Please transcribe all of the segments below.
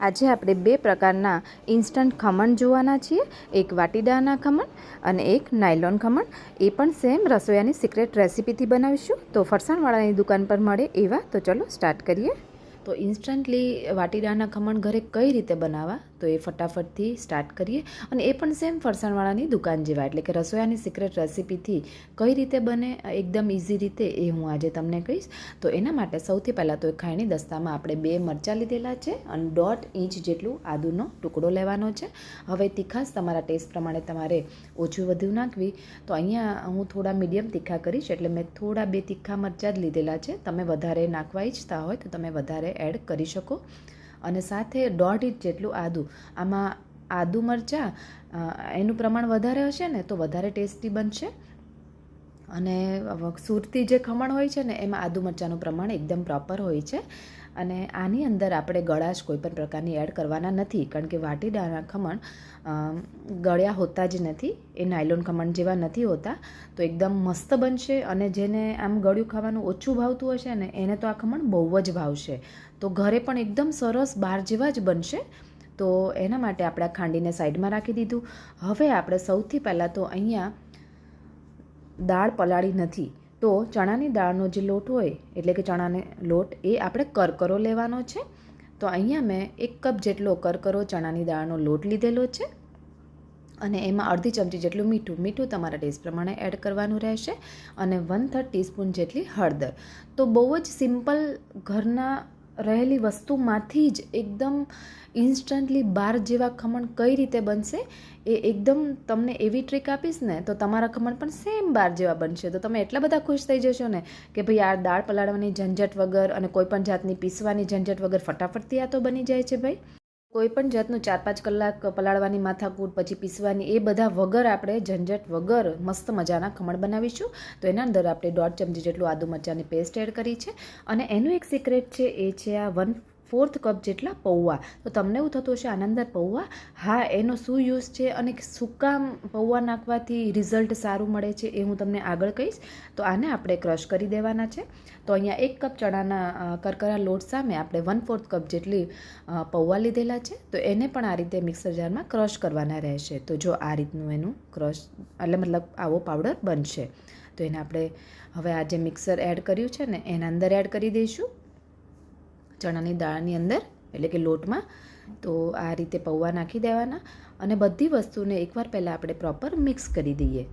આજે આપણે બે પ્રકારના ઇન્સ્ટન્ટ ખમણ જોવાના છીએ. એક વાટીદાના ખમણ અને એક નાયલોન ખમણ. એ પણ સેમ રસોયાની સિક્રેટ રેસિપીથી બનાવીશું. તો ફરસાણવાળાની દુકાન પર મળે એવા. તો ચલો સ્ટાર્ટ કરીએ. તો ઇન્સ્ટન્ટલી વાટીદાના ખમણ ઘરે કઈ રીતે બનાવવા? તો એ ફટાફટથી સ્ટાર્ટ કરીએ. અને એ પણ સેમ ફરસાણવાળાની દુકાન જેવા. એટલે કે રસોયાની સિક્રેટ રેસિપીથી કઈ રીતે બને, એકદમ ઇઝી રીતે એ હું આજે તમને કહીશ. તો એના માટે સૌથી પહેલાં તો એ ખાયણી દસ્તામાં આપણે બે મરચાં લીધેલા છે અને દોઢ ઇંચ જેટલું આદુનો ટુકડો લેવાનો છે. હવે તીખાશ તમારા ટેસ્ટ પ્રમાણે તમારે ઓછું વધુ નાખવી. તો અહીંયા હું થોડા મીડિયમ તીખા કરીશ. એટલે મેં થોડા બે તીખા મરચાં જ લીધેલા છે. તમે વધારે નાખવા ઈચ્છતા હોય તો તમે વધારે એડ કરી શકો. અને સાથે દોઢ ઇંચ જેટલું આદું. આમાં આદુ મરચાં એનું પ્રમાણ વધારે હશે ને તો વધારે ટેસ્ટી બનશે. અને સુરતી જે ખમણ હોય છે ને એમાં આદુ મરચાંનું પ્રમાણ એકદમ પ્રોપર હોય છે. અને આની અંદર આપણે ગળાશ કોઈપણ પ્રકારની એડ કરવાના નથી, કારણ કે વાટીદાના ખમણ ગળ્યા હોતા જ નથી. એ નાયલોન ખમણ જેવા નથી હોતા. તો એકદમ મસ્ત બનશે અને જેને આમ ગળ્યું ખાવાનું ઓછું ભાવતું હશે ને, એને તો આ ખમણ બહુ જ ભાવશે. તો ઘરે પણ એકદમ સરસ બહાર જેવા જ બનશે. તો એના માટે આપણે આ ખાંડીને સાઈડમાં રાખી દીધું. હવે આપણે સૌથી પહેલાં તો અહીંયા દાળ પલાળી નથી. તો ચણાની દાળનો જે લોટ હોય, એટલે કે ચણાને લોટ, એ આપણે કરકરો લેવાનો છે. તો અહીંયા મેં એક કપ જેટલો કરકરો ચણાની દાળનો લોટ લીધેલો છે. અને એમાં અડધી ચમચી જેટલું મીઠું. મીઠું તમારા ટેસ્ટ પ્રમાણે એડ કરવાનું રહેશે. અને વન થર્ડ ટીસ્પૂન જેટલી હળદર. તો બહુ જ સિમ્પલ ઘરના રહેલી વસ્તુમાંથી જ એકદમ ઇન્સ્ટન્ટલી બાર જેવા ખમણ કઈ રીતે બનશે એ એકદમ તમને એવી ટ્રીક આપીશ ને, તો તમારા ખમણ પણ સેમ બાર જેવા બનશે. તો તમે એટલા બધા ખુશ થઈ જશો ને કે ભાઈ આ દાળ પલાળવાની ઝંઝટ વગર અને કોઈપણ જાતની પીસવાની ઝંઝટ વગર ફટાફટથી આ તો બની જાય છે ભાઈ. કોઈ પણ જાતનું ચાર પાંચ કલાક પલાળવાની માથાકૂટ, પછી પીસવાની, એ બધા વગર આપણે ઝંઝટ વગર મસ્ત મજાના ખમણ બનાવીશું. તો એના અંદર આપણે દોઢ ચમચી જેટલું આદુ મરચાંની પેસ્ટ એડ કરી છે. અને એનું એક સિક્રેટ છે, એ છે આ વન ફોર્થ કપ જેટલા પૌવા. તો તમને એવું થતું હશે આના અંદર પૌવા. હા, એનો શું યુઝ છે અને શું કામ પૌવા નાખવાથી રિઝલ્ટ સારું મળે છે એ હું તમને આગળ કહીશ. તો આને આપણે ક્રશ કરી દેવાના છે. તો અહીંયા એક કપ ચણાના કરકરા લોટ સામે આપણે વન ફોર્થ કપ જેટલી પૌવા લીધેલા છે. તો એને પણ આ રીતે મિક્સર જારમાં ક્રશ કરવાના રહેશે. તો જો આ રીતનું એનું ક્રશ એટલે મતલબ આવો પાવડર બનશે. તો એને આપણે હવે આ જે મિક્સર એડ કર્યું છે ને, એના અંદર એડ કરી દઈશું. ચણાની દાળની અંદર, એટલે કે લોટમાં, તો આ રીતે પૌવા નાખી દેવાના અને બધી વસ્તુને એકવાર પહેલાં આપણે પ્રોપર મિક્સ કરી દઈએ.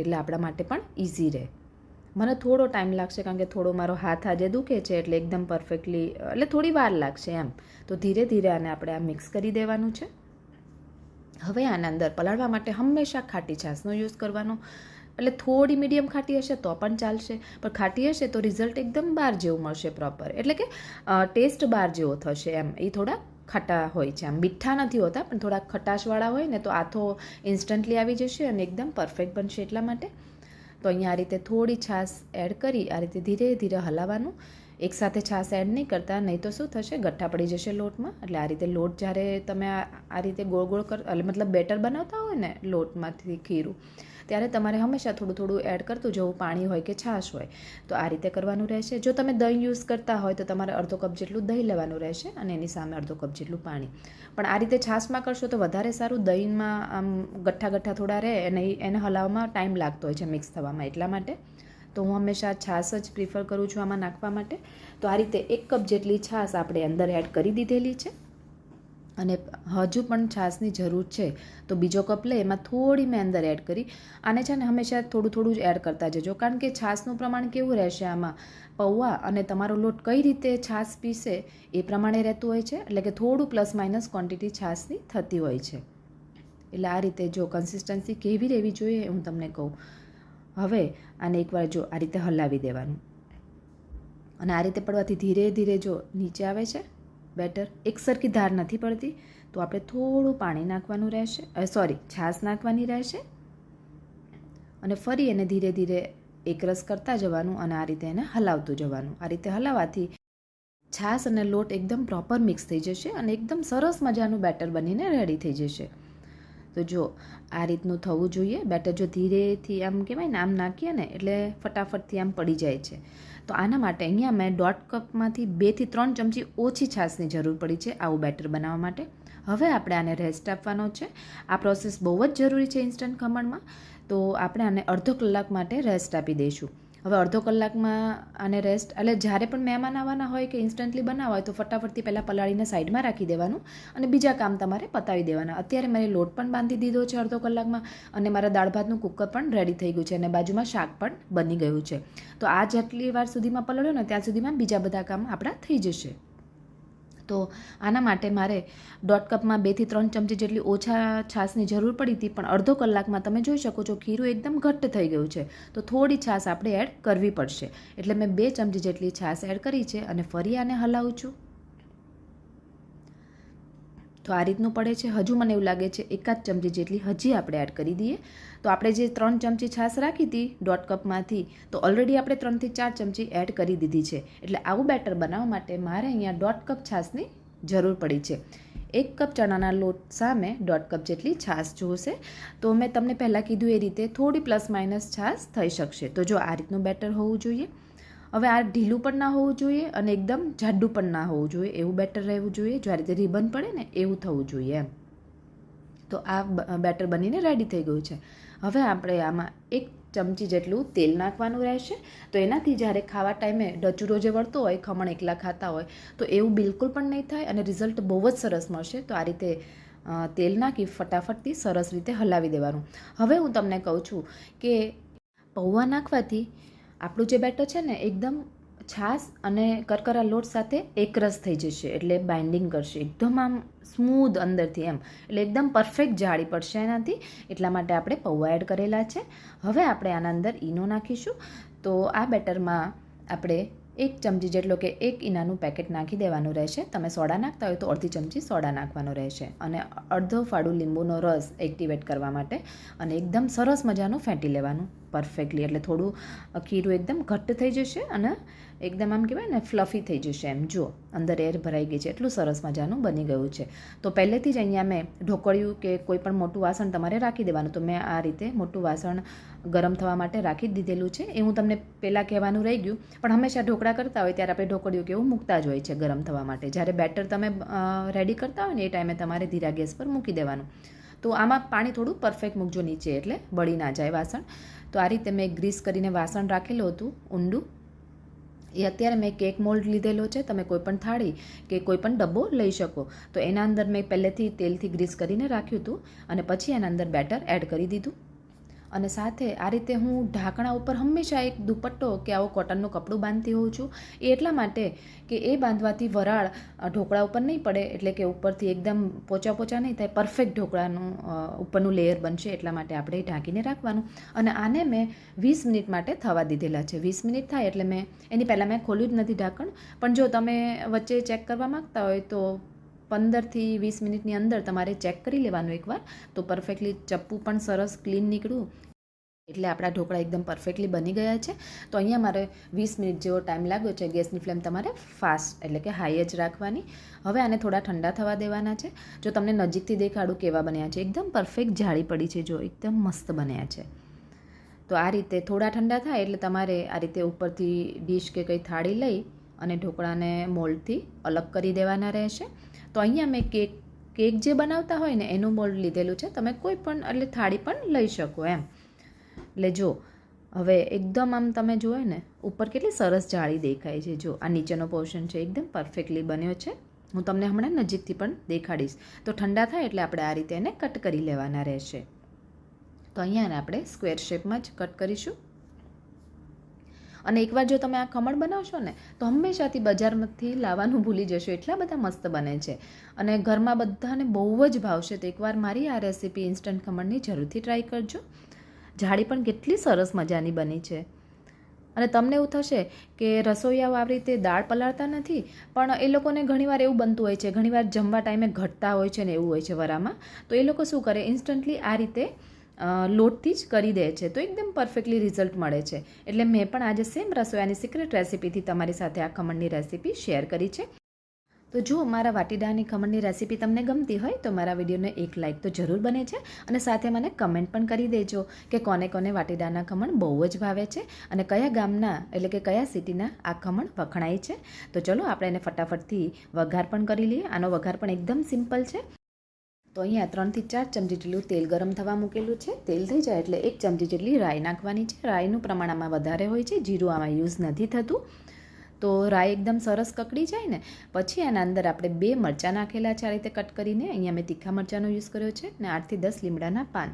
એટલે આપણા માટે પણ ઇઝી રહે. મને થોડો ટાઈમ લાગશે કારણ કે થોડો મારો હાથ આજે દુખે છે, એટલે એકદમ પરફેક્ટલી એટલે થોડી વાર લાગશે એમ. તો ધીરે ધીરે આને આપણે આ મિક્સ કરી દેવાનું છે. હવે આના અંદર પલાળવા માટે હંમેશા ખાટી છાશનો યુઝ કરવાનો એટલે થોડી મીડિયમ ખાટી હશે તો પણ ચાલશે. પણ ખાટી હશે તો રિઝલ્ટ એકદમ બાર જેવું મળશે પ્રોપર એટલે કે ટેસ્ટ બાર જેવો થશે એમ. એ થોડા ખાટા હોય છે. આમ મીઠા નથી હોતા, પણ થોડા ખટાશવાળા હોય ને તો આથો ઇન્સ્ટન્ટલી આવી જશે અને એકદમ પરફેક્ટ બનશે એટલા માટે. તો અહીંયા આ રીતે થોડી છાશ એડ કરી, આ રીતે ધીરે ધીરે હલાવવાનું. એકસાથે છાશ એડ નહીં કરતા, નહીં તો શું થશે? ગઠ્ઠા પડી જશે લોટમાં. એટલે આ રીતે લોટ જ્યારે તમે આ રીતે ગોળ ગોળ કર, એટલે મતલબ બેટર બનાવતા હોય ને લોટમાંથી ખીરું. ત્યારે તમારે હંમેશા થોડું થોડું એડ કરતું જવું, પાણી હોય કે છાશ હોય, તો આ રીતે કરવાનું રહેશે. જો તમે દહીં યુઝ કરતા હોય તો તમારે અડધો કપ જેટલું દહીં લેવાનું રહેશે અને એની સામે અડધો કપ જેટલું પાણી. પણ આ રીતે છાશમાં કરશો તો વધારે સારું દહીંમાં આમ ગઠ્ઠા ગઠ્ઠા થોડા રહે અને એને હલાવવામાં ટાઈમ લાગતો હોય છે મિક્સ થવામાં એટલા માટે. તો હું હંમેશા છાશ જ પ્રિફર કરું છું આમાં નાખવા માટે. તો આ રીતે એક કપ જેટલી છાશ આપણે અંદર એડ કરી દીધેલી છે. અને હજુ પણ છાશની જરૂર છે, તો બીજો કપ લે, એમાં થોડી મેં અંદર એડ કરી. આને છે ને હંમેશા થોડું થોડું જ એડ કરતા જજો, કારણ કે છાશનું પ્રમાણ કેવું રહેશે આમાં? પૌવા અને તમારો લોટ કઈ રીતે છાશ પીસે એ પ્રમાણે રહેતું હોય છે, એટલે કે થોડું પ્લસ માઇનસ ક્વોન્ટિટી છાશની થતી હોય છે. એટલે આ રીતે જો કન્સિસ્ટન્સી કેવી રહેવી જોઈએ હું તમને કહું. હવે આને એકવાર જો આ રીતે હલાવી દેવાનું. અને આ રીતે પડવાથી ધીરે ધીરે જો નીચે આવે છે બેટર. એકસરખી ધાર નથી પડતી. તો આપણે થોડું પાણી નાખવાનું રહેશે. સોરી છાશ નાખવાની રહેશે. અને ફરી એને ધીરે ધીરે એકરસ કરતા જવાનું અને આ રીતે એને હલાવતું જવાનું. આ રીતે હલાવવાથી છાશ અને લોટ એકદમ પ્રોપર મિક્સ થઈ જશે અને એકદમ સરસ મજાનું બેટર બનીને રેડી થઈ જશે. તો જો આ રીતનું થવું જોઈએ. બેટર જો ધીરેથી આમ કહેવાય ને, આમ નાખીએ ને, એટલે ફટાફટથી આમ પડી જાય છે. તો આના માટે અહીંયા મેં દોઢ કપમાંથી બેથી ત્રણ ચમચી ઓછી છાશની જરૂર પડી છે આવું બેટર બનાવવા માટે. હવે આપણે આને રેસ્ટ આપવાનો છે. આ પ્રોસેસ બહુ જ જરૂરી છે ઇન્સ્ટન્ટ ખમણમાં. તો આપણે આને અડધો કલાક માટે રેસ્ટ આપી દઈશું. હવે અડધો કલાકમાં આને રેસ્ટ એટલે જ્યારે પણ મહેમાન આવવાના હોય કે ઇન્સ્ટન્ટલી બનાવવા હોય તો ફટાફટથી પહેલાં પલાળીને સાઈડમાં રાખી દેવાનું અને બીજા કામ તમારે પતાવી દેવાના. અત્યારે મેં લોટ પણ બાંધી દીધો છે અડધો કલાકમાં અને મારા દાળ ભાતનું કુકર પણ રેડી થઈ ગયું છે અને બાજુમાં શાક પણ બની ગયું છે. તો આ જેટલી વાર સુધીમાં પલળ્યો ને ત્યાં સુધીમાં બીજા બધા કામ આપણા થઈ જશે. તો આના માટે મારે દોઢ કપમાં બેથી ત્રણ ચમચી જેટલી ઓછા છાશની જરૂર પડી હતી, પણ અડધો કલાકમાં તમે જોઈ શકો છો ખીરું એકદમ ઘટ્ટ થઈ ગયું છે. તો થોડી છાશ આપણે એડ કરવી પડશે. એટલે મેં બે ચમચી જેટલી છાશ એડ કરી છે અને ફરી આને હલાવું છું. તો આ રીતનું પડે છે. હજુ મને એવું લાગે છે એકાદ ચમચી જેટલી હજી આપણે એડ કરી દઈએ. તો આપણે જે ત્રણ ચમચી છાશ રાખી હતી દોઢ કપમાંથી તો ઓલરેડી આપણે ત્રણથી ચાર ચમચી એડ કરી દીધી છે. એટલે આવું બેટર બનાવવા માટે મારે અહીંયા દોઢ કપ છાશની જરૂર પડી છે. એક કપ ચણાના લોટ સામે દોઢ કપ જેટલી છાશ જોશે. તો મેં તમને પહેલાં કીધું એ રીતે થોડી પ્લસ માઇનસ છાશ થઈ શકશે. તો જો આ રીતનું બેટર હોવું જોઈએ. હવે આ ઢીલું પણ ના હોવું જોઈએ અને એકદમ જાડું પણ ના હોવું જોઈએ. એવું બેટર રહેવું જોઈએ. જ્યારે રીતે રિબન પડે ને એવું થવું જોઈએ એમ. તો આ બેટર બનીને રેડી થઈ ગયું છે. હવે આપણે આમાં એક ચમચી જેટલું તેલ નાખવાનું રહેશે. તો એનાથી જ્યારે ખાવા ટાઈમે ડચુરો જે વળતો હોય, ખમણ એકલા ખાતા હોય, તો એવું બિલકુલ પણ નહીં થાય અને રિઝલ્ટ બહુ જ સરસ મળશે. તો આ રીતે તેલ નાખી ફટાફટથી સરસ રીતે હલાવી દેવાનું. હવે હું તમને કહું છું કે પૌવા નાખવાથી આપણું જે બેટર છે ને, એકદમ છાશ અને કરકરા લોટ સાથે એકરસ થઈ જશે, એટલે બાઇન્ડિંગ કરશે. એકદમ આમ સ્મૂધ અંદરથી એમ. એટલે એકદમ પરફેક્ટ જાળી પડશે એનાથી. એટલા માટે આપણે પૌવા એડ કરેલા છે. હવે આપણે આના અંદર ઈનો નાખીશું. તો આ બેટરમાં આપણે એક ચમચી જેટલો કે એક ઈનાનું પેકેટ નાખી દેવાનું રહેશે. તમે સોડા નાખતા હોય તો અડધી ચમચી સોડા નાખવાનો રહેશે. અને અડધો ફાડું લીંબુનો રસ એક્ટિવેટ કરવા માટે અને એકદમ સરસ મજાનું ફેંટી લેવાનું. પરફેક્ટલી એટલે થોડું ખીરું એકદમ ઘટ્ટ થઈ જશે અને એકદમ આમ કહેવાય ને ફ્લફી થઈ જશે એમ. જુઓ, અંદર એર ભરાઈ ગઈ છે. એટલું સરસ મજાનું બની ગયું છે. તો પહેલેથી જ અહીંયા મેં ઢોકળિયું કે કોઈ પણ મોટું વાસણ તમારે રાખી દેવાનું. તો મેં આ રીતે મોટું વાસણ ગરમ થવા માટે રાખી જ દીધેલું છે. એ હું તમને પહેલાં કહેવાનું રહી ગયું. પણ હંમેશા ઢોકળા કરતા હોય ત્યારે આપણે ઢોકળિયું કેવું મૂકતા જ હોય છે ગરમ થવા માટે. જ્યારે બેટર તમે રેડી કરતા હોય ને એ ટાઈમે તમારે ધીરા ગેસ પર મૂકી દેવાનું. તો આમાં પાણી થોડું પરફેક્ટ મૂકજો નીચે એટલે બળી ના જાય વાસણ. તો આ રીતે મેં ગ્રીસ કરીને વાસણ રાખેલું હતું, ઊંડું. એ અત્યારે મેં કેક મોલ્ડ લીધેલો છે, તમે કોઈ પણ થાળી કે કોઈ પણ ડબ્બો લઈ શકો. તો એના અંદર મેં પહેલેથી તેલથી ગ્રીસ કરીને રાખ્યું હતું અને પછી એના અંદર બેટર એડ કરી દીધું. અને સાથે આ રીતે હું ઢાંકણા ઉપર હંમેશા એક દુપટ્ટો કે આવો કોટનનું કપડું બાંધતી હોઉં છું. એ એટલા માટે કે એ બાંધવાથી વરાળ ઢોકળા ઉપર નહીં પડે, એટલે કે ઉપરથી એકદમ પોચા પોચા નહીં થાય પરફેક્ટ ઢોકળાનું ઉપરનું લેયર બનશે, એટલા માટે આપણે ઢાંકીને રાખવાનું. અને આને મેં વીસ મિનિટ માટે થવા દીધેલા છે. વીસ મિનિટ થાય એટલે મેં, એની પહેલાં મેં ખોલ્યું જ નથી ઢાંકણ. પણ જો તમે વચ્ચે ચેક કરવા માગતા હોય તો પંદરથી વીસ મિનિટની અંદર તમારે ચેક કરી લેવાનું એકવાર. તો પરફેક્ટલી ચપ્પુ પણ સરસ ક્લીન નીકળ્યું. એટલે આપણા ઢોકળા એકદમ પરફેક્ટલી બની ગયા છે. તો અહીંયા મારે વીસ મિનિટ જેવો ટાઈમ લાગ્યો છે ગેસની ફ્લેમ તમારે ફાસ્ટ એટલે કે હાઈ જ રાખવાની. હવે આને થોડા ઠંડા થવા દેવાના છે. જો તમને નજીકથી દેખાડું કેવા બન્યા છે. એકદમ પરફેક્ટ જાળી પડી છે જો. એકદમ મસ્ત બન્યા છે. તો આ રીતે થોડા ઠંડા થાય એટલે તમારે આ રીતે ઉપરથી ડીશ કે કંઈ થાળી લઈ અને ઢોકળાને મોલ્ડથી અલગ કરી દેવાના રહેશે. તો અહીંયા મેં કેક કેક જે બનાવતા હોય ને એનું મોલ્ડ લીધેલું છે. તમે કોઈ પણ, એટલે થાળી પણ લઈ શકો એમ. એટલે જો, હવે એકદમ આમ તમે જુઓ ને, ઉપર કેટલી સરસ જાળી દેખાય છે. જો, આ નીચેનો પોર્શન છે, એકદમ પરફેક્ટલી બન્યો છે. હું તમને હમણાં નજીકથી પણ દેખાડીશ. તો ઠંડા થાય એટલે આપણે આ રીતે એને કટ કરી લેવાના રહેશે. તો અહીંયા આપણે સ્ક્વેર શેપમાં જ કટ કરીશું. અને એકવાર જો તમે આ ખમણ બનાવશો ને, તો હંમેશાથી બજારમાંથી લાવવાનું ભૂલી જશો. એટલા બધા મસ્ત બને છે. અને ઘરમાં બધાને બહુ જ ભાવશે તો એકવાર મારી આ રેસીપી ઇન્સ્ટન્ટ ખમણની જરૂરથી ટ્રાય કરજો. જાળી પણ કેટલી સરસ મજાની બની છે. અને તમને એવું થશે કે રસોઈયાઓ આવી રીતે દાળ પલાળતા નથી, પણ એ લોકોને ઘણીવાર એવું બનતું હોય છે, ઘણીવાર જમવા ટાઈમે ઘટતા હોય છે ને એવું હોય છે વરામાં. તો એ લોકો શું કરે ઇન્સ્ટન્ટલી આ રીતે લોટથી જ કરી દે છે. તો એકદમ પરફેક્ટલી રિઝલ્ટ મળે છે. એટલે મેં પણ આજે સેમ રસોયાની સિક્રેટ રેસીપીથી તમારી સાથે આ ખમણની રેસીપી શેર કરી છે. તો જો મારા વાટીડાની ખમણની રેસીપી તમને ગમતી હોય, તો મારા વિડીયોને એક લાઇક તો જરૂર બને છે અને સાથે મને કમેન્ટ પણ કરી દેજો કે કોને કોને વાટીડાના ખમણ બહુ જ ભાવે છે અને કયા ગામના એટલે કે કયા સિટીના આ ખમણ વખણાય છે. તો ચલો આપણે એને ફટાફટથી વઘાર પણ કરી લઈએ. આનો વઘાર પણ એકદમ સિમ્પલ છે. તો અહીંયા ત્રણથી ચાર ચમચી જેટલું તેલ ગરમ થવા મૂકેલું છે. તેલ થઈ જાય એટલે એક ચમચી જેટલી રાઈ નાખવાની છે. રાઈનું પ્રમાણ આમાં વધારે હોય છે. જીરું આમાં યુઝ નથી થતું. તો રાઈ એકદમ સરસ કકડી જાય ને, પછી આના અંદર આપણે બે મરચાં નાખેલા છે આ રીતે કટ કરીને. અહીંયા મેં તીખા મરચાંનો યુઝ કર્યો છે ને આઠથી દસ લીમડાના પાન.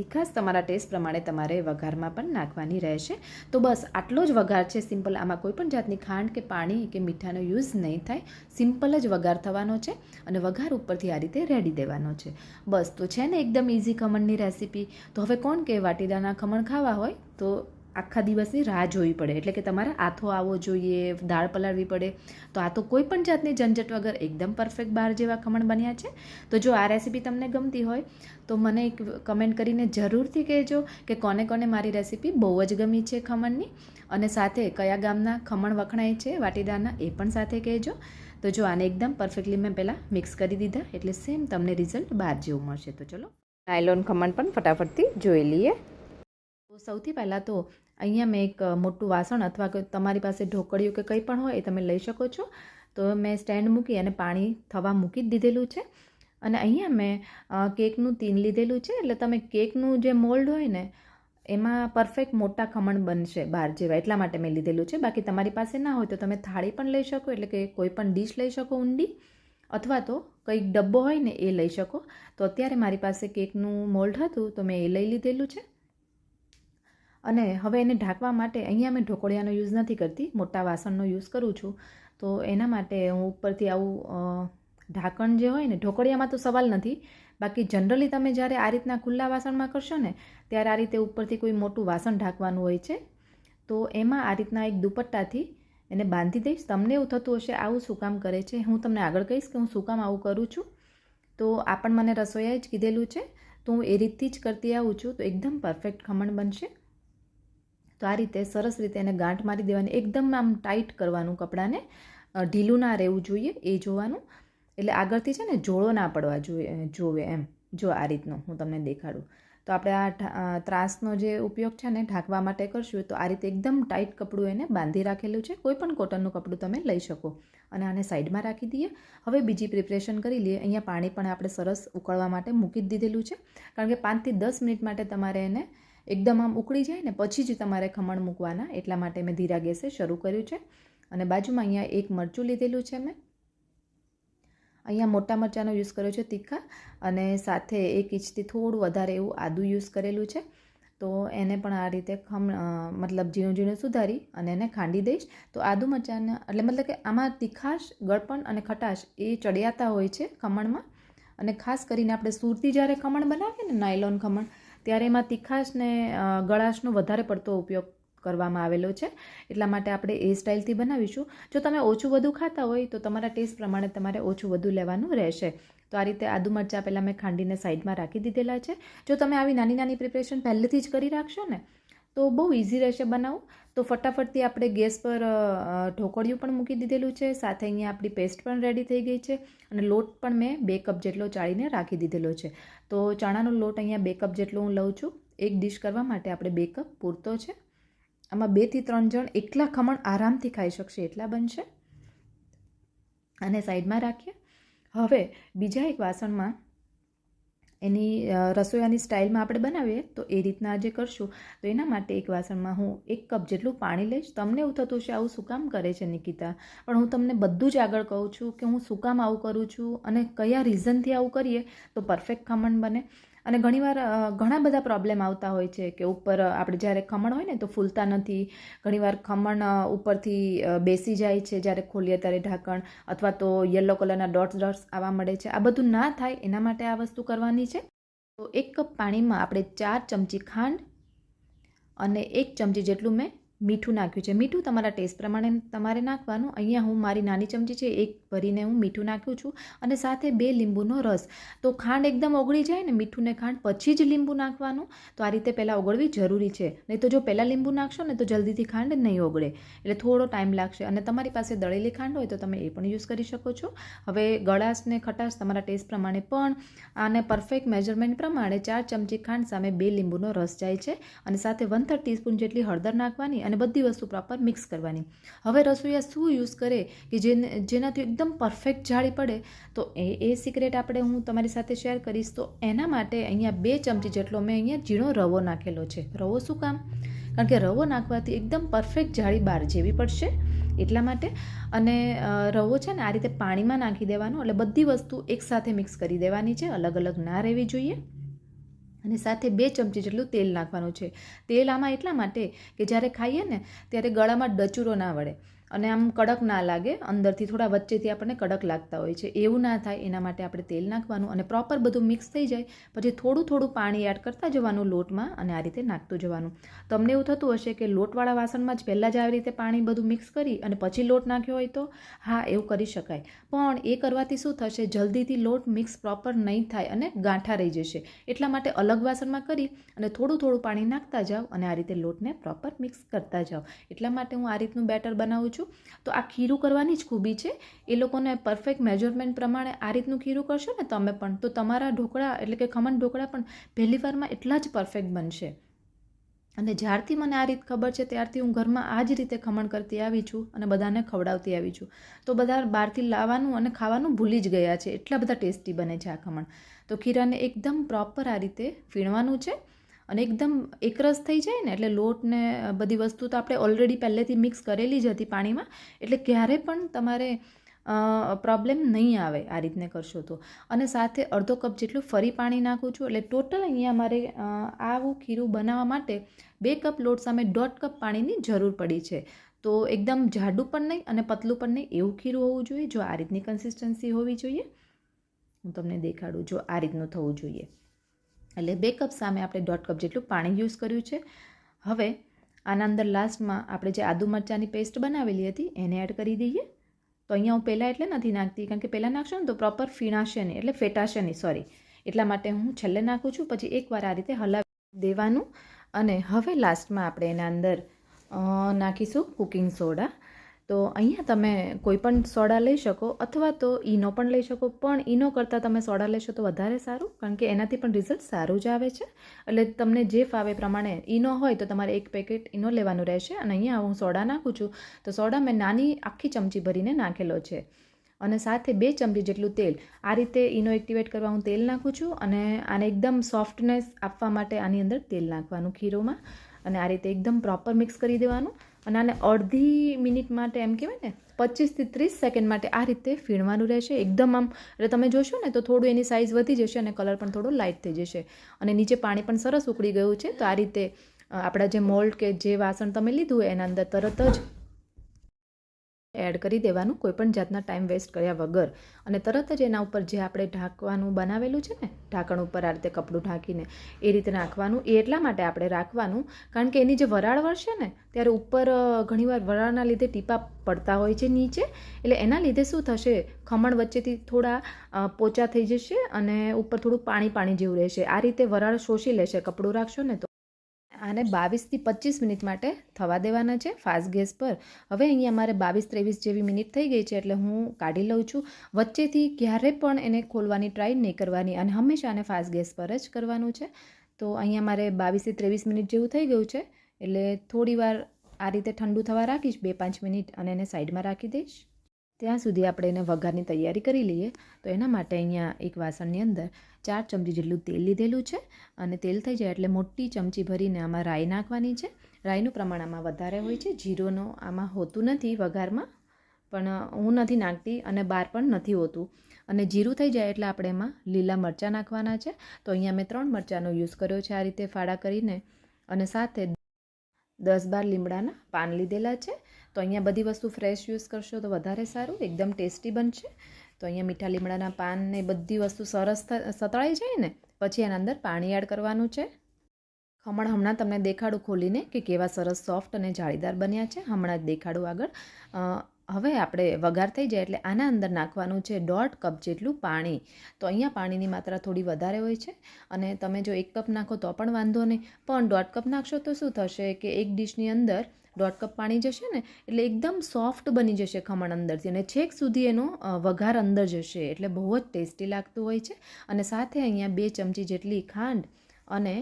તીખાશ તમારા ટેસ્ટ પ્રમાણે તમારે વઘારમાં પણ નાખવાની રહેશે. તો બસ, આટલો જ વઘાર છે સિમ્પલ. આમાં કોઈ પણ જાતની ખાંડ કે પાણી કે મીઠાનો યુઝ નહીં થાય. સિમ્પલ જ વઘાર થવાનો છે અને વઘાર ઉપરથી આ રીતે રેડી દેવાનો છે. બસ, તો છે ને એકદમ ઇઝી ખમણની રેસીપી તો હવે કોણ કે વાટીદાના ખમણ ખાવા હોય? તો આખા દિવસની રાહ જોવી પડે. એટલે કે તમારે આથો આવવો જોઈએ, દાળ પલાળવી પડે. તો આ તો કોઈ પણ જાતની ઝંઝટ વગર એકદમ પરફેક્ટ બાર જેવા ખમણ બન્યા છે. તો જો આ રેસીપી તમને ગમતી હોય, તો મને એક કમેન્ટ કરીને જરૂરથી કહેજો કે કોને કોને મારી રેસીપી બહુ જ ગમી છે ખમણની. અને સાથે કયા ગામના ખમણ વખણાય છે, વાટીદારના એ પણ સાથે કહેજો. તો જો આને એકદમ પરફેક્ટલી મેં પહેલાં મિક્સ કરી દીધા, એટલે સેમ તમને રિઝલ્ટ બહાર જેવું મળશે. તો ચલો નાયલોન ખમણ પણ ફટાફટથી જોઈ લઈએ. તો સૌથી પહેલાં તો અહીંયા મેં એક મોટું વાસણ અથવા તમારી પાસે ઢોકળિયું કે કંઈ પણ હોય એ તમે લઈ શકો છો. તો મેં સ્ટેન્ડ મૂકી અને પાણી થવા મૂકી જ દીધેલું છે. અને અહીંયા મેં કેકનું તીન લીધેલું છે. એટલે તમે કેકનું જે મોલ્ડ હોય ને, એમાં પરફેક્ટ મોટા ખમણ બનશે બહાર જેવા. એટલા માટે મેં લીધેલું છે. બાકી તમારી પાસે ના હોય તો તમે થાળી પણ લઈ શકો, એટલે કે કોઈ પણ ડીશ લઈ શકો ઊંડી. અથવા તો કંઈક ડબ્બો હોય ને એ લઈ શકો. તો અત્યારે મારી પાસે કેકનું મોલ્ડ હતું, તો મેં એ લઈ લીધેલું છે. અને હવે એને ઢાંકવા માટે અહીંયા મેં ઢોકળિયાનો યુઝ નથી કરતી, મોટા વાસણનો યુઝ કરું છું. તો એના માટે હું ઉપરથી આવું ઢાંકણ જે હોય ને, ઢોકળિયામાં તો સવાલ નથી. બાકી જનરલી તમે જ્યારે આ રીતના ખુલ્લા વાસણમાં કરશો ને, ત્યારે આ રીતે ઉપરથી કોઈ મોટું વાસણ ઢાંકવાનું હોય છે. તો એમાં આ રીતના એક દુપટ્ટાથી એને બાંધી દઈશ. તમને એવું થતું હશે, આવું શું કામ કરે છે? હું તમને આગળ કહીશ કે હું શું કામ આવું કરું છું. તો આ પણ મને રસોઈયાએ જ કીધેલું છે. તો હું એ રીતથી જ કરતી આવું છું. તો એકદમ પરફેક્ટ ખમણ બનશે. તો આ રીતે સરસ રીતે એને ગાંઠ મારી દેવાની, એકદમ આમ ટાઈટ કરવાનું કપડાને. ઢીલું ના રહેવું જોઈએ એ જોવાનું. એટલે આગળથી છે ને જોડો ના પડવા જોઈએ જોવે એમ, જો આ રીતનું હું તમને દેખાડું. તો આપણે આ ત્રાસનો જે ઉપયોગ છે ને ઢાંકવા માટે કરશું તો આ રીતે એકદમ ટાઈટ કપડું એને બાંધી રાખેલું છે. કોઈ પણ કોટનનું કપડું તમે લઈ શકો અને આને સાઈડમાં રાખી દઈએ. હવે બીજી પ્રિપરેશન કરી લઈએ. અહીંયા પાણી પણ આપણે સરસ ઉકળવા માટે મૂકી દીધેલું છે. કારણ કે પાંચથી દસ મિનિટ માટે તમારે એને એકદમ આમ ઉકળી જાય ને પછી જ તમારે ખમણ મૂકવાના, એટલા માટે મેં ધીરા ગેસે શરૂ કર્યું છે. અને બાજુમાં અહીંયા એક મરચું લીધેલું છે મેં. અહીંયા મોટા મરચાંનો યુઝ કર્યો છે તીખા અને સાથે એક ઇંચથી થોડું વધારે એવું આદું યુઝ કરેલું છે. તો એને પણ આ રીતે ખમ મતલબ ઝીણું ઝીણું સુધારી અને એને ખાંડી દઈશ. તો આદુ મરચાંને એટલે મતલબ કે આમાં તીખાશ, ગળપણ અને ખટાશ એ ચડિયાતા હોય છે ખમણમાં. અને ખાસ કરીને આપણે સુરતી જ્યારે ખમણ બનાવીએ ને નાયલોન ખમણ ત્યારે એમાં તીખાશને ગળાશનો વધારે પડતો ઉપયોગ કરવામાં આવેલો છે. એટલા માટે આપણે એ સ્ટાઇલથી બનાવીશું. જો તમે ઓછું વધુ ખાતા હોય તો તમારા ટેસ્ટ પ્રમાણે તમારે ઓછું વધુ લેવાનું રહેશે. તો આ રીતે આદુ મરચાં પહેલાં મેં ખાંડીને સાઈડમાં રાખી દીધેલા છે. જો તમે આવી નાની નાની પ્રિપરેશન પહેલેથી જ કરી રાખશો ને તો બહુ ઇઝી રહેશે બનાવવું. તો ફટાફટથી આપણે ગેસ પર ઢોકળિયું પણ મૂકી દીધેલું છે. સાથે અહીંયા આપણી પેસ્ટ પણ રેડી થઈ ગઈ છે અને લોટ પણ મેં બે કપ જેટલો ચાળીને રાખી દીધેલો છે. તો ચણાનો લોટ અહીંયા બે કપ જેટલો હું લઉં છું. એક ડીશ કરવા માટે આપણે બે કપ પૂરતો છે. આમાં બેથી ત્રણ જણ એકલા ખમણ આરામથી ખાઈ શકશે એટલા બનશે. અને સાઈડમાં રાખીએ. હવે બીજા એક વાસણમાં એની રસોઈયાની સ્ટાઇલમાં આપણે બનાવીએ, તો એ રીતના જે કરશું. તો એના માટે એક વાસણમાં હું એક કપ જેટલું પાણી લઈશ. તમને એવું થતું છે આવું શું કામ કરે છે નિકિતા? પણ હું તમને બધું જ આગળ કહું છું કે હું શું કામ આવું કરું છું અને કયા રીઝનથી આવું કરીએ, તો પરફેક્ટ ખમણ બને. અને ઘણીવાર ઘણા બધા પ્રોબ્લેમ આવતા હોય છે કે ઉપર આપણે જ્યારે ખમણ હોય ને તો ફૂલતા નથી. ઘણીવાર ખમણ ઉપરથી બેસી જાય છે જ્યારે ખોલીએ ત્યારે ઢાંકણ અથવા તો યલો કલરના ડોટ્સ ડોટ્સ આવવા મળે છે. આ બધું ના થાય એના માટે આ વસ્તુ કરવાની છે. તો એક કપ પાણીમાં આપણે ચાર ચમચી ખાંડ અને એક ચમચી જેટલું મેં મીઠું નાખ્યું છે. મીઠું તમારા ટેસ્ટ પ્રમાણે તમારે નાખવાનું. અહીંયા હું મારી નાની ચમચી છે એક ભરીને હું મીઠું નાખ્યું છું અને સાથે બે લીંબુનો રસ. તો ખાંડ એકદમ ઓગળી જાય ને મીઠું ને ખાંડ પછી જ લીંબુ નાખવાનું. તો આ રીતે પહેલાં ઓગળવી જરૂરી છે. નહીં તો જો પહેલાં લીંબુ નાખશો ને તો જલ્દીથી ખાંડ નહીં ઓગળે. એટલે થોડો ટાઈમ લાગશે. અને તમારી પાસે દળેલી ખાંડ હોય તો તમે એ પણ યુઝ કરી શકો છો. હવે ગળાશ ને ખટાશ તમારા ટેસ્ટ પ્રમાણે પણ આને પરફેક્ટ મેજરમેન્ટ પ્રમાણે ચાર ચમચી ખાંડ સામે બે લીંબુનો રસ જાય છે. અને સાથે વન થર્ડ ટીસ્પૂન જેટલી હળદર નાખવાની અને બધી વસ્તુ પ્રોપર મિક્સ કરવાની. હવે રસોઈયા શું યુઝ કરે કે જેને, જેનાથી એકદમ પરફેક્ટ જાળી પડે, તો એ એ સિક્રેટ આપણે હું તમારી સાથે શેર કરીશ. તો એના માટે અહીંયા બે ચમચી જેટલો મેં અહીંયા ઝીણો રવો નાખેલો છે. રવો શું કામ? કારણ કે રવો નાખવાથી એકદમ પરફેક્ટ જાળી બહાર જેવી પડશે એટલા માટે. અને રવો છે ને આ રીતે પાણીમાં નાખી દેવાનો, એટલે બધી વસ્તુ એકસાથે મિક્સ કરી દેવાની છે. અલગ અલગ ના રહેવી જોઈએ. અને સાથે બે ચમચી જેટલું તેલ નાખવાનું છે. તેલ આમાં એટલા માટે કે જ્યારે ખાઈએ ને, ત્યારે ગળામાં ડચુરો ના વળે. અને આમ કડક ના લાગે, અંદરથી થોડા વચ્ચેથી આપણને કડક લાગતા હોય છે. એવું ના થાય, એના માટે આપણે તેલ નાખવાનું અને પ્રોપર બધું મિક્સ થઈ જાય, પછી થોડું થોડું પાણી એડ કરતા જવાનું લોટમાં અને આ રીતે નાખતું જવાનું. તમને એવું થતું હશે કે લોટવાળા વાસણમાં જ પહેલાં જ આવી રીતે પાણી બધું મિક્સ કરી અને પછી લોટ નાખ્યો હોય તો? હા, એવું કરી શકાય. પણ એ કરવાથી શું થશે? જલ્દીથી લોટ મિક્સ પ્રોપર નહીં થાય અને ગાંઠા રહી જશે. એટલા માટે અલગ વાસણમાં કરી અને થોડું થોડું પાણી નાખતા જાઓ અને આ રીતે લોટને પ્રોપર મિક્સ કરતા જાઓ. એટલા માટે હું આ રીતનું બેટર બનાવું છું. તો આ ખીરું કરવાની જ ખૂબી છે. એ લોકોને પરફેક્ટ મેજરમેન્ટ પ્રમાણે આ રીતનું ખીરું કરશો ને તમે પણ. તો તમારા ઢોકળા એટલે કે ખમણ ઢોકળા પણ પહેલી વારમાં એટલા જ પરફેક્ટ બનશે. અને જ્યારથી મને આ રીત ખબર છે, ત્યારથી હું ઘરમાં આ જ રીતે ખમણ કરતી આવી છું અને બધાને ખવડાવતી આવી છું. તો બધા બહારથી લાવવાનું અને ખાવાનું ભૂલી જ ગયા છે. એટલા બધા ટેસ્ટી બને છે આ ખમણ. તો ખીરાને એકદમ પ્રોપર આ રીતે ફીણવાનું છે. અને એકદમ એકરસ થઈ જાય ને, એટલે લોટ ને બધી વસ્તુ તો આપણે ઓલરેડી પહેલેથી મિક્સ કરેલી જ હતી પાણીમાં, એટલે ક્યારે પણ તમારે પ્રોબ્લેમ નહીં આવે આ રીતને કરશો તો. અને સાથે અડધો કપ જેટલું ફરી પાણી નાખું છું, એટલે ટોટલ અહીંયા મારે આવું ખીરું બનાવવા માટે બે કપ લોટ સામે દોઢ કપ પાણીની જરૂર પડી છે. તો એકદમ જાડું પણ નહીં અને પતલું પણ નહીં, એવું ખીરું હોવું જોઈએ, જો આ રીતની કન્સિસ્ટન્સી હોવી જોઈએ. હું તમને દેખાડું, જો આ રીતનું થવું જોઈએ. એટલે બે કપ સામે આપણે દોઢ કપ જેટલું પાણી યુઝ કર્યું છે. હવે આના અંદર લાસ્ટમાં આપણે જે આદુ મરચાંની પેસ્ટ બનાવેલી હતી, એને એડ કરી દઈએ. તો અહીંયા હું પહેલાં એટલે નથી નાખતી, કારણ કે પહેલાં નાખશો ને તો પ્રોપર ફીણાશે નહીં, એટલે ફેટાશે નહીં સોરી એટલા માટે હું છેલ્લે નાખું છું, પછી એકવાર આ રીતે હલાવી દેવાનું. અને હવે લાસ્ટમાં આપણે એના અંદર નાખીશું કુકિંગ સોડા તો અહીંયા તમે કોઈ પણ સોડા લઈ શકો અથવા તો ઈનો પણ લઈ શકો. પણ ઈનો કરતાં તમે સોડા લેશો તો વધારે સારું, કારણ કે એનાથી પણ રિઝલ્ટ સારું જ આવે છે. એટલે તમને જે ફાવે પ્રમાણે ઈનો હોય તો તમારે એક પેકેટ ઈનો લેવાનું રહેશે અને અહીંયા હું સોડા નાખું છું. તો સોડા મેં નાની આખી ચમચી ભરીને નાખેલો છે. અને સાથે બે ચમચી જેટલું તેલ. આ રીતે ઈનો એક્ટિવેટ કરવા હું તેલ નાખું છું અને આને એકદમ સોફ્ટનેસ આપવા માટે આની અંદર તેલ નાખવાનું ખીરોમાં. અને આ રીતે એકદમ પ્રોપર મિક્સ કરી દેવાનું. અને આને અડધી મિનિટ માટે એમ કહેવાય ને, પચીસથી ત્રીસ સેકન્ડ માટે આ રીતે ફીણવાનું રહેશે. એકદમ આમ, એટલે તમે જોશો ને, તો થોડું એની સાઇઝ વધી જશે અને કલર પણ થોડો લાઇટ થઈ જશે. અને નીચે પાણી પણ સરસ ઉકળી ગયું છે. તો આ રીતે આપણા જે મોલ્ડ કે જે વાસણ તમે લીધું હોય એના અંદર તરત જ એડ કરી દેવાનું કોઈપણ જાતના ટાઈમ વેસ્ટ કર્યા વગર. અને તરત જ એના ઉપર જે આપણે ઢાંકવાનું બનાવેલું છે ને, ઢાંકણ ઉપર આ રીતે કપડું ઢાંકીને એ રીતે નાખવાનું. એ એટલા માટે આપણે રાખવાનું, કારણ કે એની જે વરાળ વળશે ને, ત્યારે ઉપર ઘણીવાર વરાળના લીધે ટીપા પડતા હોય છે નીચે. એટલે એના લીધે શું થશે? ખમણ વચ્ચેથી થોડા પોચા થઈ જશે અને ઉપર થોડું પાણી પાણી જેવું રહેશે. આ રીતે વરાળ શોષી લેશે. કપડું રાખશો ને તો આને બાવીસથી પચીસ મિનિટ માટે થવા દેવાના છે ફાસ્ટ ગેસ પર. હવે અહીંયા મારે બાવીસ ત્રેવીસ જેવી મિનિટ થઈ ગઈ છે એટલે હું કાઢી લઉં છું. વચ્ચેથી ક્યારે પણ એને ખોલવાની ટ્રાય નહીં કરવાની અને હંમેશા આને ફાસ્ટ ગેસ પર જ કરવાનું છે. તો અહીંયા મારે બાવીસથી ત્રેવીસ મિનિટ જેવું થઈ ગયું છે એટલે થોડી વાર આ રીતે ઠંડુ થવા રાખીશ, બે પાંચ મિનિટ અને એને સાઈડમાં રાખી દઈશ. ત્યાં સુધી આપણે એને વઘારની તૈયારી કરી લઈએ. તો એના માટે અહીંયા એક વાસણની અંદર ચાર ચમચી જેટલું તેલ લીધેલું છે અને તેલ થઈ જાય એટલે મોટી ચમચી ભરીને આમાં રાઈ નાખવાની છે. રાઈનું પ્રમાણ આમાં વધારે હોય છે. જીરોનો આમાં હોતું નથી વઘારમાં, પણ હું નથી નાખતી અને બહાર પણ નથી હોતું. અને જીરું થઈ જાય એટલે આપણે એમાં લીલા મરચાં નાખવાના છે. તો અહીંયા મેં ત્રણ મરચાંનો યુઝ કર્યો છે આ રીતે ફાળા કરીને અને સાથે દસ બાર લીમડાના પાન લીધેલા છે. તો અહીંયા બધી વસ્તુ ફ્રેશ યુઝ કરશો તો વધારે સારું, એકદમ ટેસ્ટી બનશે. તો અહીંયા મીઠા લીમડાના પાન ને બધી વસ્તુ સરસ સતળાઈ જાય ને, પછી એના અંદર પાણી એડ કરવાનું છે. ખમણ હમણાં તમને દેખાડું ખોલીને કે કેવા સરસ સોફ્ટ અને જાળીદાર બન્યા છે. હમણાં જ દેખાડું આગળ. હવે આપણે વઘાર થઈ જાય એટલે આના અંદર નાખવાનું છે દોઢ કપ જેટલું પાણી. તો અહીંયા પાણીની માત્રા થોડી વધારે હોય છે અને તમે જો એક કપ નાખો તો પણ વાંધો નહીં. પણ દોઢ કપ નાખશો તો શું થશે કે એક ડીશની અંદર દોઢ કપ પાણી જશે ને, એટલે એકદમ સોફ્ટ બની જશે ખમણ અંદરથી અને છેક સુધી એનો વઘાર અંદર જશે, એટલે બહુ જ ટેસ્ટી લાગતું હોય છે. અને સાથે અહીંયા બે ચમચી જેટલી ખાંડ અને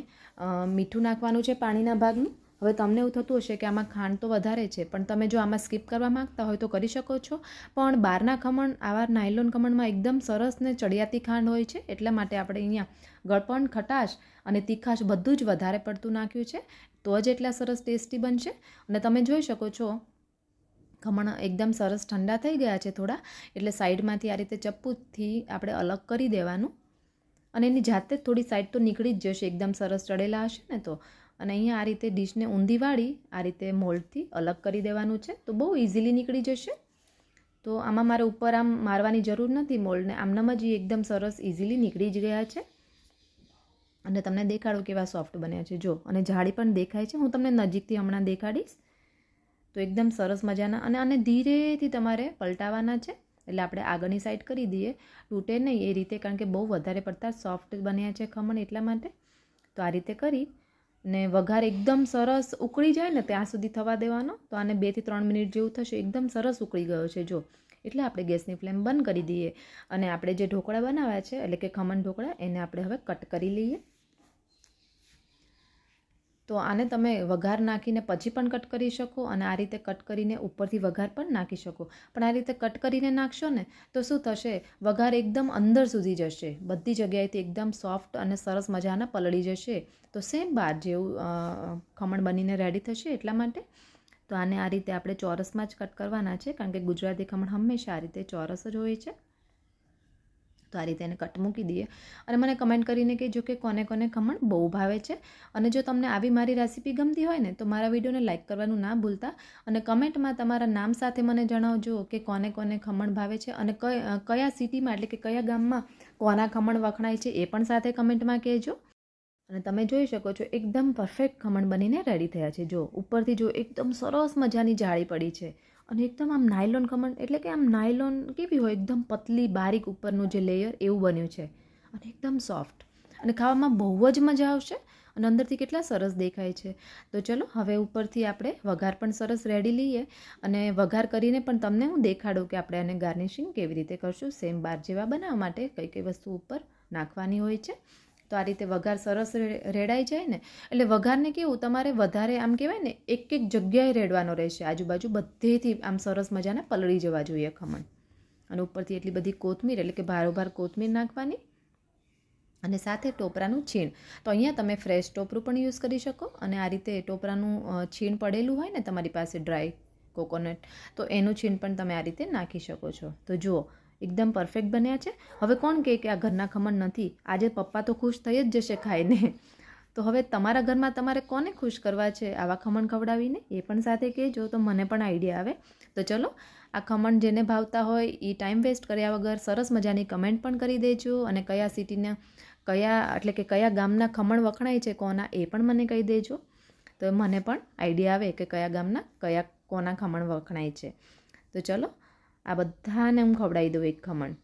મીઠું નાખવાનું છે પાણીના ભાગનું. હવે તમને એવું થતું હશે કે આમાં ખાંડ તો વધારે છે, પણ તમે જો આમાં સ્કીપ કરવા માંગતા હોય તો કરી શકો છો. પણ બહારના ખમણ, આવા નાયલોન ખમણમાં એકદમ સરસ ને ચડિયાતી ખાંડ હોય છે, એટલા માટે આપણે અહીંયા ગળપણ, ખટાશ અને તીખાશ બધું જ વધારે પડતું નાખ્યું છે, તો જ એટલા સરસ ટેસ્ટી બનશે. અને તમે જોઈ શકો છો, ખમણ એકદમ સરસ ઠંડા થઈ ગયા છે થોડા, એટલે સાઈડમાંથી આ રીતે ચપ્પુથી આપણે અલગ કરી દેવાનું. અને એની જાતે જ થોડી સાઈડ તો નીકળી જ જશે, એકદમ સરસ ચડેલા હશે ને તો. અને અહીંયા આ રીતે ડીશને ઊંધી વાળી આ રીતે મોલ્ડથી અલગ કરી દેવાનું છે, તો બહુ ઇઝીલી નીકળી જશે. તો આમાં મારે ઉપર આમ મારવાની જરૂર નથી, મોલ્ડને આમનામ જ એકદમ સરસ ઇઝીલી નીકળી જ ગયા છે. અને તમને દેખાડો કેવા સોફ્ટ બન્યા છે. જો, અને જાળી પણ દેખાય છે. હું તમને નજીકથી હમણાં દેખાડીશ. તો એકદમ સરસ મજાના અને આને ધીરેથી તમારે પલટાવવાના છે. એટલે આપણે આગળની સાઈડ કરી દઈએ. તૂટે નહીં એ રીતે, કારણ કે બહુ વધારે પડતા સોફ્ટ બન્યા છે ખમણ એટલા માટે. તો આ રીતે કરી ને વઘાર એકદમ સરસ ઉકળી જાય ને ત્યાં સુધી થવા દેવાનો. તો આને બેથી ત્રણ મિનિટ જેવું થશે. એકદમ સરસ ઉકળી ગયો છે. જો, એટલે આપણે ગેસની ફ્લેમ બંધ કરી દઈએ. અને આપણે જે ઢોકળા બનાવ્યા છે, એટલે કે ખમણ ઢોકળા, એને આપણે હવે કટ કરી લઈએ. તો આને તમે વઘાર નાખીને પછી પણ કટ કરી શકો અને આ રીતે કટ કરીને ઉપરથી વઘાર પણ નાખી શકો. પણ આ રીતે કટ કરીને નાખશો ને, તો શું થશે? વઘાર એકદમ અંદર સુધી જશે. બધી જગ્યાએથી એકદમ સોફ્ટ અને સરસ મજાના પલળી જશે. તો સેમ બાર જેવું ખમણ બનીને રેડી થશે એટલા માટે. તો આને આ રીતે આપણે ચોરસમાં જ કટ કરવાના છે, કારણ કે ગુજરાતી ખમણ હંમેશા આ રીતે ચોરસ જ હોય છે. તો આ રીતે એને કટ મૂકી દઈએ. અને મને કમેન્ટ કરીને કહેજો કે કોને કોને ખમણ બહુ ભાવે છે. અને જો તમને આવી મારી રેસીપી ગમતી હોય ને, તો મારા વિડીયોને લાઇક કરવાનું ના ભૂલતા. અને કમેન્ટમાં તમારા નામ સાથે મને જણાવજો કે કોને કોને ખમણ ભાવે છે અને કય- સિટીમાં એટલે કે કયા ગામમાં કોના ખમણ વખણાય છે એ પણ સાથે કમેન્ટમાં કહેજો. અને તમે જોઈ શકો છો એકદમ પરફેક્ટ ખમણ બનીને રેડી થયા છે. જો ઉપરથી જો એકદમ સરસ મજાની જાળી પડી છે. અને એકદમ આમ નાયલોન ખમણ, એટલે કે આમ નાયલોન કેવી હોય, એકદમ પતલી, બારીક ઉપરનું જે લેયર એવું બન્યું છે. અને એકદમ સોફ્ટ અને ખાવામાં બહુ જ મજા આવશે અને અંદરથી કેટલા સરસ દેખાય છે. તો ચલો, હવે ઉપરથી આપણે વઘાર પણ સરસ રેડી લઈએ અને વઘાર કરીને પણ તમને હું દેખાડું કે આપણે આને ગાર્નિશિંગ કેવી રીતે કરશું. સેમ બાર જેવા બનાવવા માટે કઈ કઈ વસ્તુ ઉપર નાખવાની હોય છે. તો આ રીતે વઘાર સરસ રેડાઈ જાય ને, એટલે વઘારને કેવું તમારે વધારે આમ કહેવાય ને એક એક જગ્યાએ રેડવાનો રહેશે. આજુબાજુ બધેથી આમ સરસ મજાના પલળી જવા જોઈએ ખમણ. અને ઉપરથી એટલી બધી કોથમીર, એટલે કે ભારોભાર કોથમીર નાખવાની અને સાથે ટોપરાનું છીણ. તો અહીંયા તમે ફ્રેશ ટોપરું પણ યુઝ કરી શકો અને આ રીતે ટોપરાનું છીણ પડેલું હોય ને તમારી પાસે ડ્રાય કોકોનટ, તો એનું છીણ પણ તમે આ રીતે નાખી શકો છો. તો જુઓ એકદમ પરફેક્ટ બન્યા છે. હવે કોણ કહે કે આ ઘરના ખમણ નથી? આજે પપ્પા તો ખુશ થઈ જ જશે ખાઈને. તો હવે તમારા ઘરમાં તમારે કોને ખુશ કરવા છે? આવા ખમણ ખવડાવીને? એ પણ સાથે કહેજો, તો મને પણ આઈડિયા આવે. તો ચલો, આ ખમણ જેને ભાવતા હોય એ ટાઈમ વેસ્ટ કર્યા વગર સરસ મજાની કમેન્ટ પણ કરી દેજો અને કયા સિટીના કયા, એટલે કે કયા ગામના ખમણ વખણાય છે, કોના, એ પણ મને કહી દેજો. તો મને પણ આઈડિયા આવે કે કયા ગામના, કયા કોના ખમણ વખણાય છે. તો ચલો આ બધાને હું ખવડાવી દઉં એક ખમણ.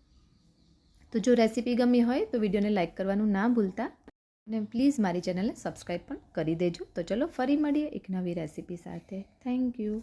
તો જો રેસીપી ગમી હોય તો વિડીયોને લાઇક કરવાનું ના ભૂલતા અને પ્લીઝ મારી ચેનલને સબસ્ક્રાઈબ પણ કરી દેજો. તો ચલો ફરી મળીએ એક નવી રેસીપી સાથે. Thank you.